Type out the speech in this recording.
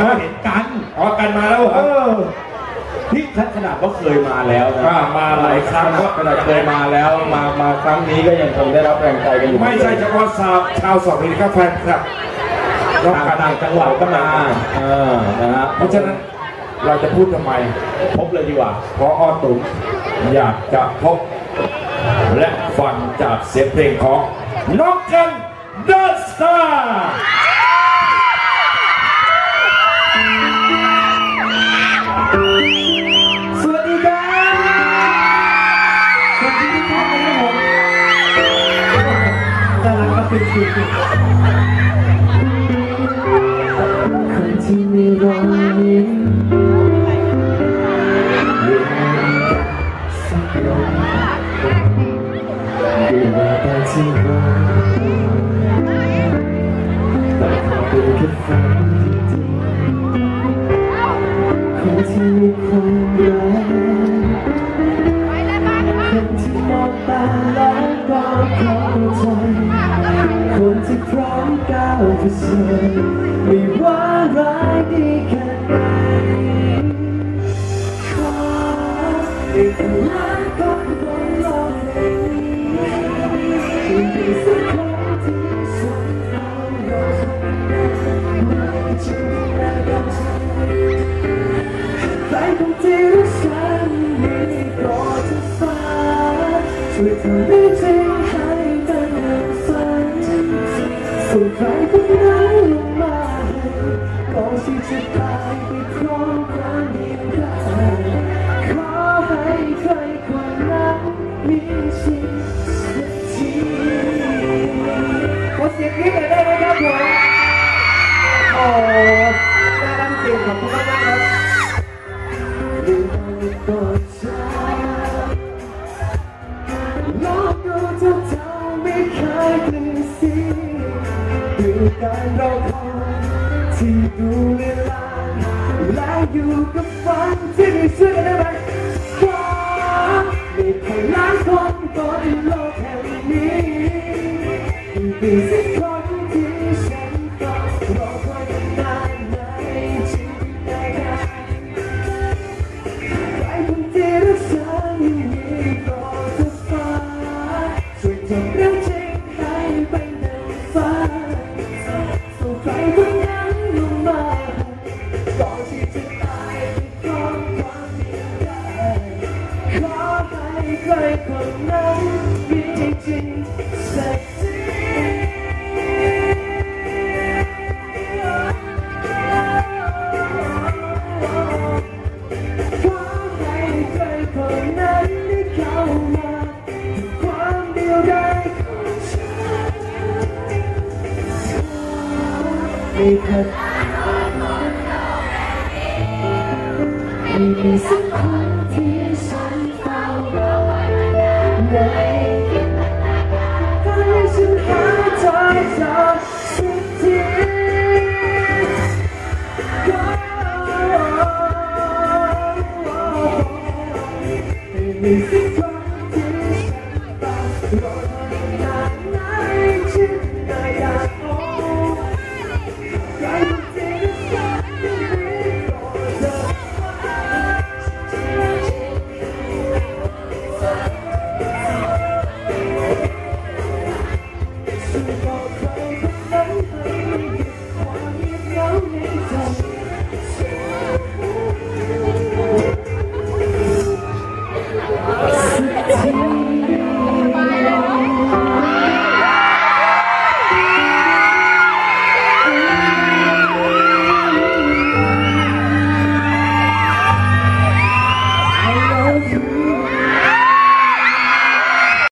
ก็เห็นกันอ๋อกันมาแล้วเหรเอออนี่ขนาดว่าเคยมาแล้วนะอ่ามาหลายครั้งขนาดเคยมาแล้วมามาครั้งนี้ก็ยังคงได้รับแรงใจกันอยู่ไม่ใช่เฉพาะชาวชาวสองนี้ครับแฟนครับนอกต่างจากต่างจังหวัดก็มาเออนะฮะเพราะฉะนั้นเราจะพูดทำไม พบเลยดีกว่า เพราะอ้อตุ๋มอยากจะพบ และฟังจากเสียงเพลงของน้องกันเดอะสตาร์ สวัสดีครับ สวัสดีทุกท่านนะครับผมน่ารักก็เป็นคือคนที่มีรอยยิ้มสักลมด้วยแววตาที่หวานแต่ขอเป็นแค่ฝัน มองตาแล้วก็เข้าใจคนที่พร้อมก้าวไปสู่ไม่ว่าร้ายดีแค่ไหนขอให้คนรักก็บนโลกนี้ที่มีสักคนที่ฉันเฝ้ารอไม่จะมีแรงกำลังใครคนที่รักฉัน ช่วยทำให้จให้เป็นอย่างฝันส่งใครคนนั้นลงมาก่อนที่จะตายไปพร้อมความยิ่งใหญ่ขอให้ใครคนนั้นมีชีวิตที่ขอเสียงนี้หน่อยได้ไหมครับผมโอ้น่ารักจริงขอบคุณมากครับดูตัวฉัน สีด้วยการรอคอยที่ดูเวลาและอยู่กับฝันที่มีชื่อได้ไหมฝันมีใครล้านคนบนโลกแห่งนี้มีสั สักทีขอใ It's